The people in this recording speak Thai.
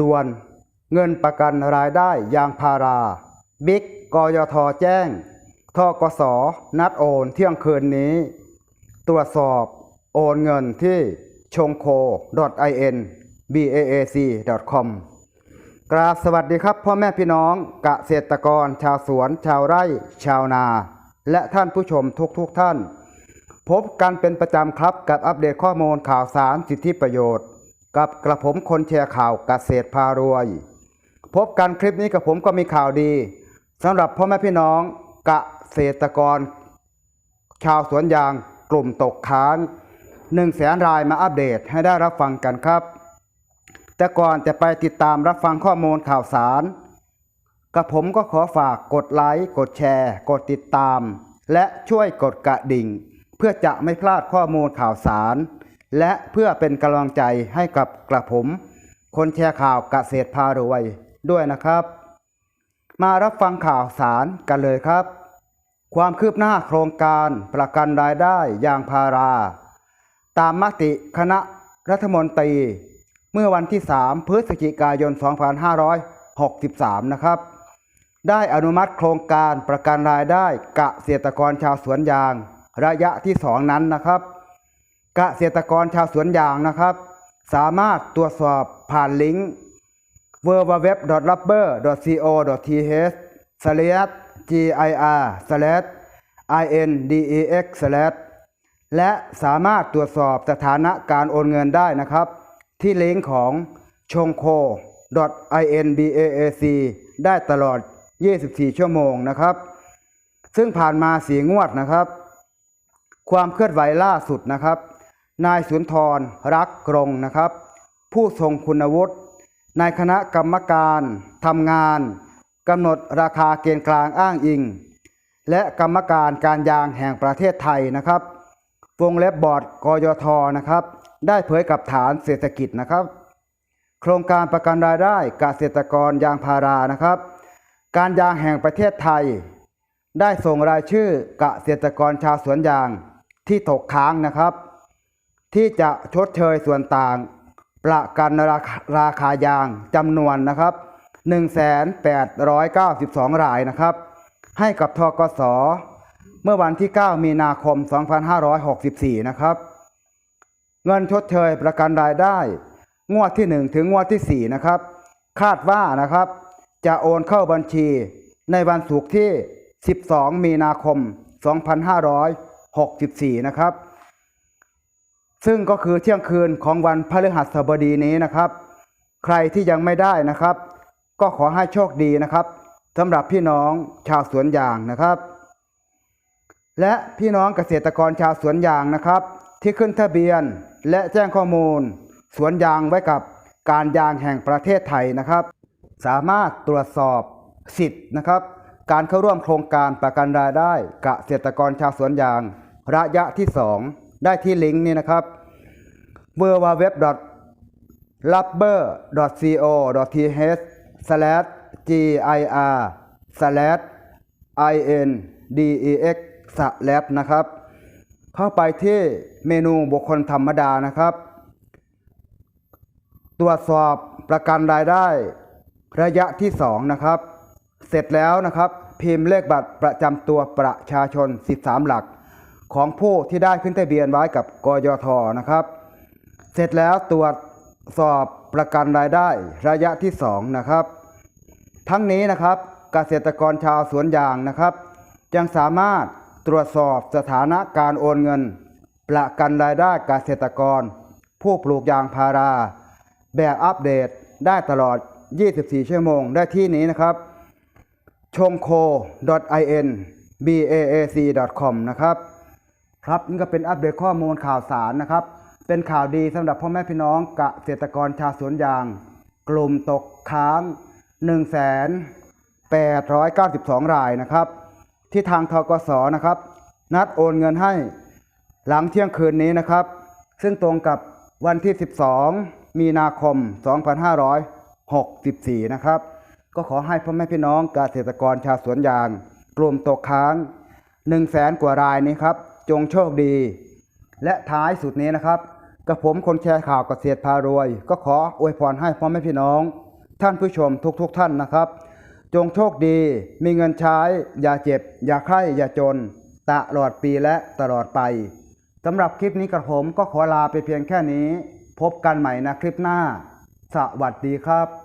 ด่วน เงินประกันรายได้ยางพารา บิ๊กกยทแจ้งทกสนัดโอนเที่ยงคืนนี้ ตรวจสอบโอนเงินที่ชงโค .in baac com กราบสวัสดีครับ พ่อแม่พี่น้องเกษตรกร ชาวสวน ชาวไร่ ชาวนา และท่านผู้ชมทุกๆทท่าน พบกันเป็นประจำครับกับอัปเดตข้อมูลข่าวสารสิทธิประโยชน์ กับกระผมคนแชร์ข่าวเกษตรพารวย พบกันคลิปนี้กับผมก็มีข่าวดีสำหรับพ่อแม่พี่น้องเกษตรกร ชาวสวนยางกลุ่มตกค้างหนึ่งแสนรายมาอัปเดตให้ได้รับฟังกันครับ แต่ก่อนจะไปติดตามรับฟังข้อมูลข่าวสารกับผมก็ขอฝากกดไลค์กดแชร์ กดติดตาม และช่วยกดกระดิ่ง เพื่อจะไม่พลาดข้อมูลข่าวสาร และเพื่อเป็นกำลังใจให้กับกระผม คนแชร์ข่าวเกษตรพารวยด้วยนะครับ มารับฟังข่าวสารกันเลยครับ ความคืบหน้าโครงการประกันรายได้ยางพารา ตามมติคณะรัฐมนตรี เมื่อวันที่ 3 พฤศจิกายน 2563 นะครับ ได้อนุมัติโครงการประกันรายได้เกษตรกรชาวสวนยาง ระยะที่ 2 นั้นนะครับ เกษตรกรชาวสวนยางนะครับ สามารถตรวจสอบผ่านลิงก์ www.rubber.co.th slash gir slash index slash และสามารถตรวจสอบสถานะการโอนเงินได้นะครับ ที่ลิงก์ของชงโค .inbaac ได้ตลอด 24 ชั่วโมงนะครับ ซึ่งผ่านมาสีงวดนะครับ ความเคลื่อนไหวล่าสุดนะครับ นายสุนทรรักกรงนะครับ ผู้ทรงคุณวุฒิในคณะกรรมการทำงานกำหนดราคาเกณฑ์กลางอ้างอิง และกรรมการการยางแห่งประเทศไทยนะครับ วงเล็บบอร์ดกยทนะครับ ได้เผยกับฐานเศรษฐกิจนะครับ โครงการประกันรายได้เกษตรกรยางพารานะครับ การยางแห่งประเทศไทย ได้ส่งรายชื่อเกษตรกรชาวสวนยางที่ตกค้างนะครับ ที่จะชดเชยส่วนต่าง ประกันราคาราคายางจำนวนนะครับ1,892 รายนะครับ ให้กับทกส เมื่อวันที่ 9 มีนาคม 2564 นะครับ เงินชดเชยประกันรายได้ งวดที่ 1 ถึงงวดที่ 4 นะครับ คาดว่านะครับ จะโอนเข้าบัญชีในวันศุกร์ที่ 12 มีนาคม 2564 นะครับ ซึ่งก็คือเที่ยงคืนของวันพฤหัสบดีนี้นะครับ ใครที่ยังไม่ได้นะครับ ก็ขอให้โชคดีนะครับสำหรับพี่น้องชาวสวนยางนะครับ และพี่น้องเกษตรกรชาวสวนยางนะครับ ที่ขึ้นทะเบียนและแจ้งข้อมูล สวนยางไว้กับการยางแห่งประเทศไทยนะครับ สามารถตรวจสอบสิทธิ์นะครับ การเข้าร่วมโครงการประกันรายได้เกษตรกรชาวสวนยางระยะที่ 2 ได้ที่ลิงก์นี้นะครับ w w w r u b b e r c o t h g i r i n d e x s l a นะครับ เข้าไปที่เมนูบุคคลธรรมดานะครับ ตรวจสอบประกันรายได้ระยะที่ 2 นะครับ เสร็จแล้วนะครับ พิมพ์เลขบัตรประจำตัวประชาชน 13 หลัก ของผู้ที่ได้ขึ้นทะเบียนไว้กับกยทนะครับ เสร็จแล้วตรวจสอบประกันรายได้ระยะที่ 2 นะครับ ทั้งนี้นะครับเกษตรกรชาวสวนยางนะครับ ยังสามารถตรวจสอบสถานะการโอนเงิน ประกันรายได้เกษตรกร ผู้ปลูกยางพารา แบบอัปเดตได้ตลอด 24 ชั่วโมงได้ที่นี้นะครับชงโค .in baac com นะครับ ครับนี่ก็เป็นอัปเดตข้อมูลข่าวสารนะครับ เป็นข่าวดีสำหรับพ่อแม่พี่น้องเกษตรกรชาวสวนยาง กลุ่มตกค้าง1 8 9 2 รายนะครับ ที่ทางทกสนะครับ นัดโอนเงินให้หลังเที่ยงคืนนี้นะครับ ซึ่งตรงกับวันที่ 12 มีนาคม 2564 นะครับ ก็ขอให้พ่อแม่พี่น้องเกษตรกรชาวสวนยาง กลุ่มตกค้าง 1 0 0 0 0แสนกว่ารายนี้ครับ จงโชคดี และท้ายสุดนี้นะครับกับผมคนแชร์ข่าวเกษตรพารวย ก็ขออวยพรให้พ่อแม่พี่น้อง ท่านผู้ชมทุกๆทท่านนะครับ จงโชคดี มีเงินใช้ อย่าเจ็บ อย่าไข้อย่าจน ตลอดปีและตลอดไปสำหรับคลิปนี้กับผมก็ขอลาไปเพียงแค่นี้ พบกันใหม่นะคลิปหน้า สวัสดีครับ